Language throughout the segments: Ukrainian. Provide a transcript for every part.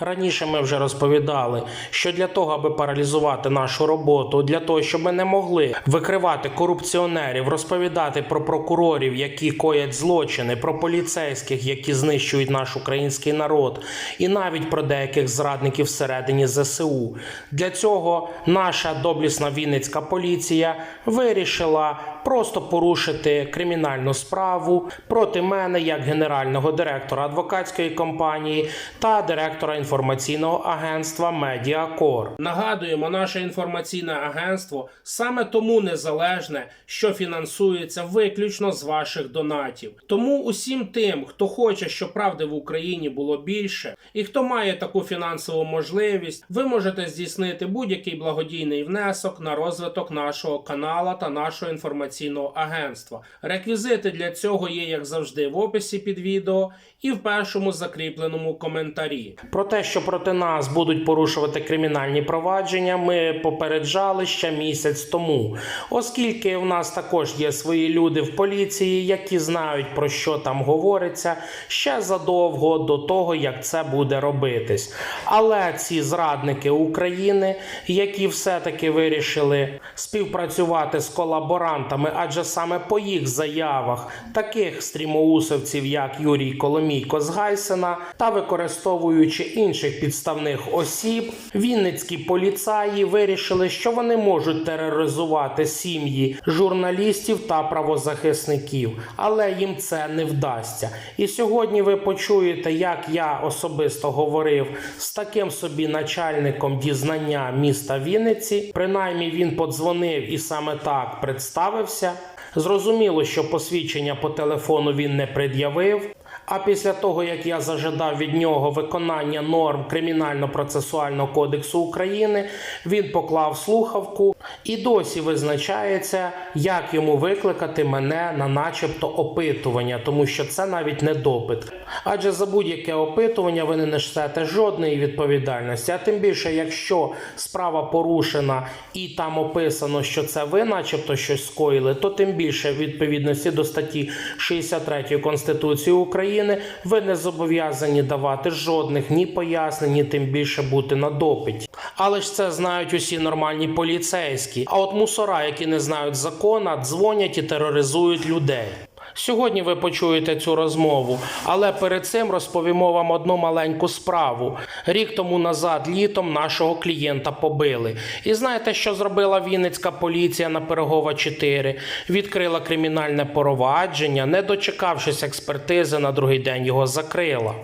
Раніше ми вже розповідали, що для того, аби паралізувати нашу роботу, для того, щоб ми не могли викривати корупціонерів, розповідати про прокурорів, які коять злочини, про поліцейських, які знищують наш український народ, і навіть про деяких зрадників всередині ЗСУ. Для цього наша доблісна Вінницька поліція вирішила просто порушити кримінальну справу проти мене як генерального директора адвокатської компанії та директора інформаційного агентства Медіакор. Нагадуємо, наше інформаційне агентство саме тому незалежне, що фінансується виключно з ваших донатів. Тому усім тим, хто хоче, щоб правди в Україні було більше, і хто має таку фінансову можливість, ви можете здійснити будь-який благодійний внесок на розвиток нашого канала та нашого інформаційного агентства. Реквізити для цього є, як завжди, в описі під відео і в першому закріпленому коментарі. Про те, що проти нас будуть порушувати кримінальні провадження, ми попереджали ще місяць тому, оскільки в нас також є свої люди в поліції, які знають про що там говориться ще задовго до того, як це буде робитись. Але ці зрадники України, які все-таки вирішили співпрацювати з колаборантами, адже саме по їх заявах таких стрімоусовців, як Юрій Коломійко з Гайсена, та використовуючи інших підставних осіб, вінницькі поліцаї вирішили, що вони можуть тероризувати сім'ї журналістів та правозахисників, але їм це не вдасться. І сьогодні ви почуєте, як я особисто говорив з таким собі начальником дізнання міста Вінниці. Принаймні він подзвонив і саме так представився. Зрозуміло, що посвідчення по телефону він не пред'явив. А після того, як я зажадав від нього виконання норм Кримінально-процесуального кодексу України, він поклав слухавку і досі визначається, як йому викликати мене на начебто опитування, тому що це навіть не допит. Адже за будь-яке опитування ви не несете жодної відповідальності. А тим більше, якщо справа порушена і там описано, що це ви, начебто, щось скоїли, то тим більше в відповідності до статті 63 Конституції України ви не зобов'язані давати жодних ні пояснень, ні тим більше бути на допиті. Але ж це знають усі нормальні поліцейські. А от мусора, які не знають закона, дзвонять і тероризують людей. Сьогодні ви почуєте цю розмову, але перед цим розповімо вам одну маленьку справу. Рік тому назад літом нашого клієнта побили. І знаєте, що зробила Вінницька поліція на Пирогова 4? Відкрила кримінальне провадження, не дочекавшись експертизи, на другий день його закрила.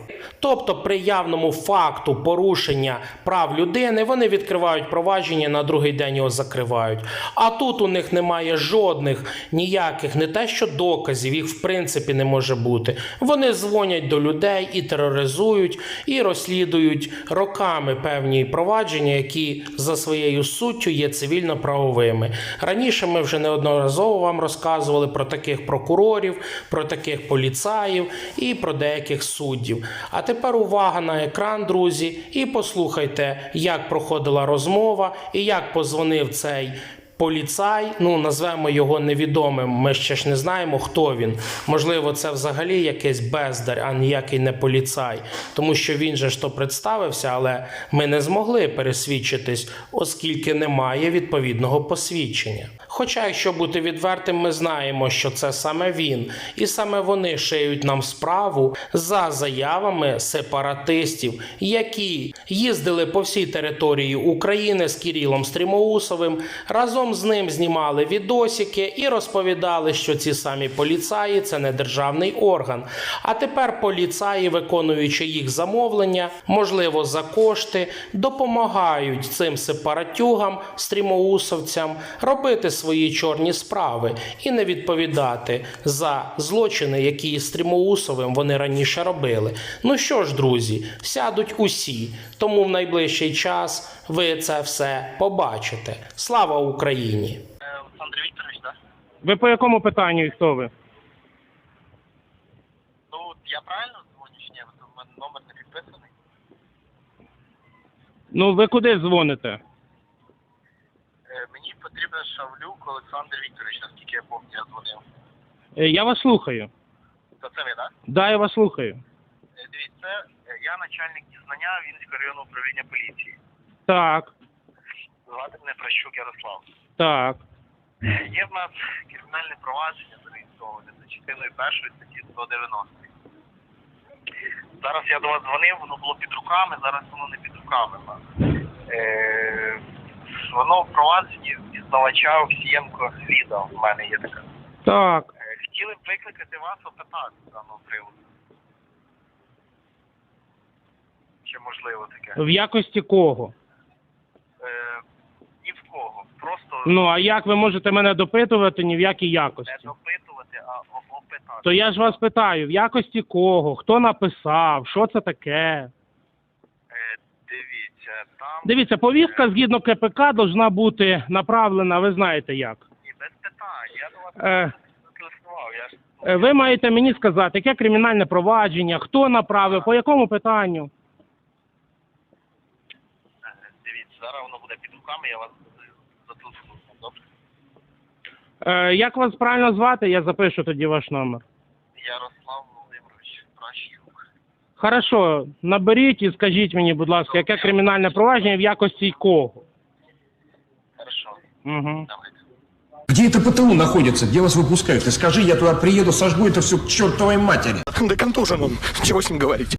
Тобто, при явному факту порушення прав людини вони відкривають провадження, на другий день його закривають. А тут у них немає жодних ніяких, не те, що доказів, в принципі не може бути. Вони дзвонять до людей і тероризують, і розслідують роками певні провадження, які за своєю суттю є цивільно-правовими. Раніше ми вже неодноразово вам розказували про таких прокурорів, про таких поліцаїв і про деяких суддів. А тепер увага на екран, друзі, і послухайте, як проходила розмова і як позвонив цей. Поліцай, ну назвемо його невідомим. Ми ще ж не знаємо, хто він. Можливо, це взагалі якийсь бездар, а ніякий не поліцай, тому що він же ж то представився, але ми не змогли пересвідчитись, оскільки немає відповідного посвідчення. Хоча, якщо бути відвертим, ми знаємо, що це саме він, і саме вони шиють нам справу за заявами сепаратистів, які їздили по всій території України з Кірілом Стрімоусовим, разом з ним знімали відосики і розповідали, що ці самі поліцаї це не державний орган. А тепер поліцаї, виконуючи їх замовлення, можливо, за кошти, допомагають цим сепаратюгам, стрімоусовцям робити свої чорні справи і не відповідати за злочини, які з стрімоусовим вони раніше робили. Ну що ж, друзі, сядуть усі, тому в найближчий час ви це все побачите. Слава Україні! Олександр Вікторович, так? Ви по якому питанню і хто ви? Ну, я правильно дзвоню чи ні? Бо мене номер не підписаний. Ну ви куди дзвоните? Е, потрібен Шавлюк Олександр Вікторович, наскільки я пам'ятаю, я дзвонив. Е, Я вас слухаю. То це ви, так? Да, я вас слухаю. Е, Дивіться, е, я начальник дізнання Вінницького районного управління поліції. Так, Звати мене Прощук Ярослав. так. Є в нас кримінальне провадження зареєстроване за частиною першої статті 190. Зараз я до вас дзвонив, воно було під руками, зараз воно не під руками. в нас. Е, воно впроваджені дізнавача Овсієнко Ліда. У мене є така. Так. Е, Хотіли б викликати вас опитати даного приводу. Чи можливо таке? В якості кого? Е, ні в кого. Просто Ну, а як ви можете мене допитувати ні в якій не якості? допитувати, а о- опитати. То я ж вас питаю, в якості кого? Хто написав? Що це таке? Дивіться, там Дивіться, повістка згідно КПК должна бути направлена, ви знаєте як. і без питань. Я до вас Е, телефонував. Я ж е, ви маєте мені сказати, яке кримінальне провадження, хто направив, по якому питанню? е, дивіться, зараз воно буде під руками, я вас зателефоную. Добре? Е, як вас правильно звати? Я запишу тоді ваш номер. Володимирович Пращук. Хорошо, наберіть і скажіть мені, будь ласка, яке кримінальне провадження в якості кого? Хорошо, Угу. давайте. Где это ПТУ находится? Где вас выпускают? Ты скажи, я туда приеду, сожгу это все к чертовой матери. Да контужен он, чего с ним говорить.